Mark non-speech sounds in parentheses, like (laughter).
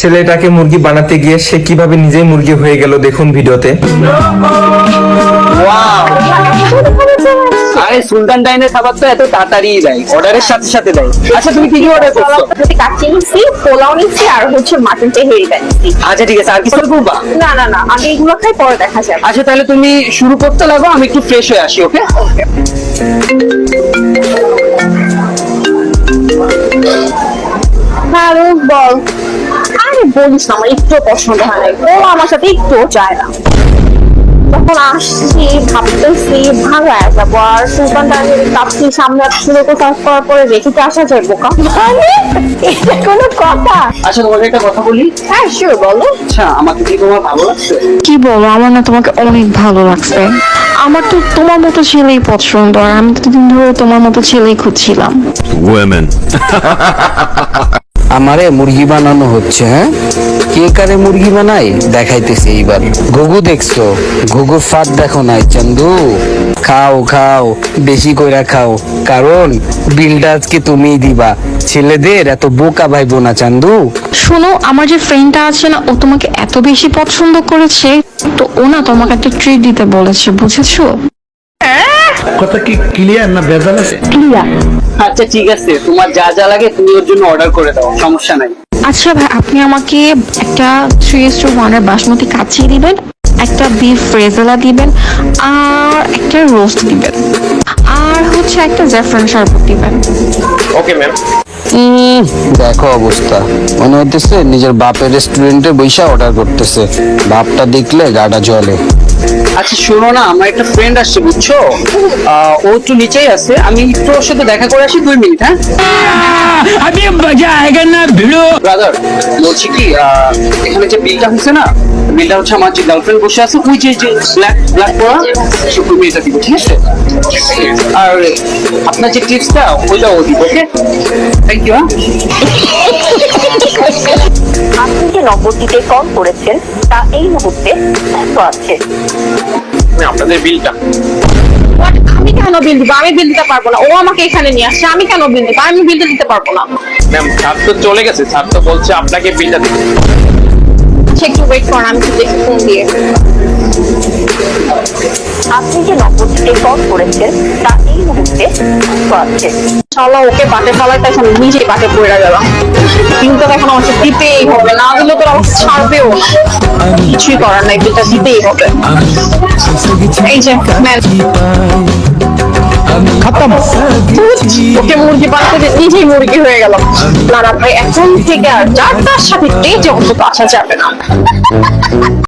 ছেলেটাকে মুরগি বানাতে গিয়ে সে কীভাবে নিজেই মুরগি হয়ে গেল দেখুন ভিডিওতে। আরে সুলতান ডাইনের খাবার তো এত তাড়াতাড়ি দেয়। অর্ডারের সাথে সাথে দেয়। আচ্ছা তুমি কি কি অর্ডার করছ যদি কাচ্চি নিচ্ছি পোলাও নিচ্ছি আর হচ্ছে মাটন আচ্ছা ঠিক আছে আর কিছু করবা? না না না আগে এগুলো খাই পরে দেখা যাবে। আচ্ছা তাহলে তুমি শুরু করতে লাগো আমি একটু ফ্রেশ হয়ে আসি ওকে হ্যাঁ বল। বলিস না আমার একটু পছন্দ হয় নাই। ও আমার সাথে চায় না। তখন আসছি ভাবতেছি ভালো যাব আর কাপটি সামনে শুরু করে সার্চ করার পরে রেখে আসা যায় বোকা। মানে এটা কোনো কথা? আচ্ছা তোমাকে একটা কথা বলি? হ্যাঁ শিওর বলো। আচ্ছা আমাকে কি তোমার ভালো লাগছে? কি বলো আমার না তোমাকে অনেক ভালো লাগছে। আমার তো তোমার মতো ছেলেই পছন্দ আর আমি তো দিন ধরে তোমার মতো ছেলেই খুঁজছিলাম। Women. (laughs) আমারে মুরগি বানানো হচ্ছে হ্যাঁ? কে কারে মুরগি বানাই দেখাইতেছে এইবার। ঘুঘু দেখছ? ঘুঘুর ফাট দেখো নাই, চান্দু। খাও খাও, বেশি কইরা খাও। কারণ, বিলটা আজকে তুমিই দিবা। ছেলেদের এত বোকা ভাইবো না, চান্দু। শোনো, আমার যে ফ্রেন্ডটা আছে না, ও তোমাকে এত বেশি পছন্দ করেছে, তো ও না তোমাকে একটা ট্রিট দিতে বলেছে, বুঝেছ? কথা কি ক্লিয়ার না ভেজাল আছে? ক্লিয়ার আচ্ছা ঠিক আছে। তোমার যা যা লাগে তুমি ওর জন্য অর্ডার করে দাও সমস্যা নাই। আচ্ছা ভাই আপনি আমাকে একটা থ্রি এস টু ওয়ানের বাসমতি কাচিয়ে দিবেন একটা বিফ ফ্রেজেলা দিবেন আর একটা রোস্ট দিবেন। আর হচ্ছে একটা জ্যাফরান শরবত দিবেন। ওকে ম্যাম উম, দেখো অবস্থা। মনে হইতেছে নিজের বাপের রেস্টুরেন্টে বৈশা অর্ডার করতেছে। বাপটা দেখলে গাটা জ্বলে। আচ্ছা শোনো না আমার একটা ফ্রেন্ড আসছে বুঝছ? ও তো নিচেই আছে। আমি একটু ওর সাথে দেখা করে আসি দুই মিনিট হ্যাঁ? আমি মজা না ভিড়ো। ব্রাদার বলছি কি এখানে যে বিলটা হচ্ছে না বিলটা হচ্ছে আমার যে গার্লফ্রেন্ড বসে আছে ওই যে ব্ল্যাক ব্ল্যাক পরা সে তুমি এটা দিব ঠিক আছে? আর আপনার যে টিপসটা ওইটাও দিব ওকে? থ্যাংক ইউ হ্যাঁ? যে নম্বরটিতে কল করেছেন তা এই মুহূর্তে ব্যস্ত আছে। আপনাদের বিলটা? আমি কেন বিল দিব? আমি বিল দিতে পারব না। ও আমাকে এখানে নিয়ে আসছে। আমি কেন বিল দিব? আমি বিলটা দিতে পারব না। ম্যাম স্যার তো চলে গেছে। স্যার তো বলছে আপনাকে বিলটা দিতে। আচ্ছা একটু ওয়েট করুন আমি একটু দেখি ফোন দিয়ে। আপনি যে নম্বরটিতে কল করেছেন তা এই মুহূর্তে আছে। শালা ওকে পাটে ফালায় এখন নিজেই পাটে পড়ে গেল কিন্তু এখন আমাকে দিতেই হবে না দিলে তো আমাকে ছাড়বেও কিছুই করার নাই বিলটা দিতেই হবে। এই যে খতম। ওকে এখন থেকে আর যার তার সাথে যে অন্তত আসা যাবে না।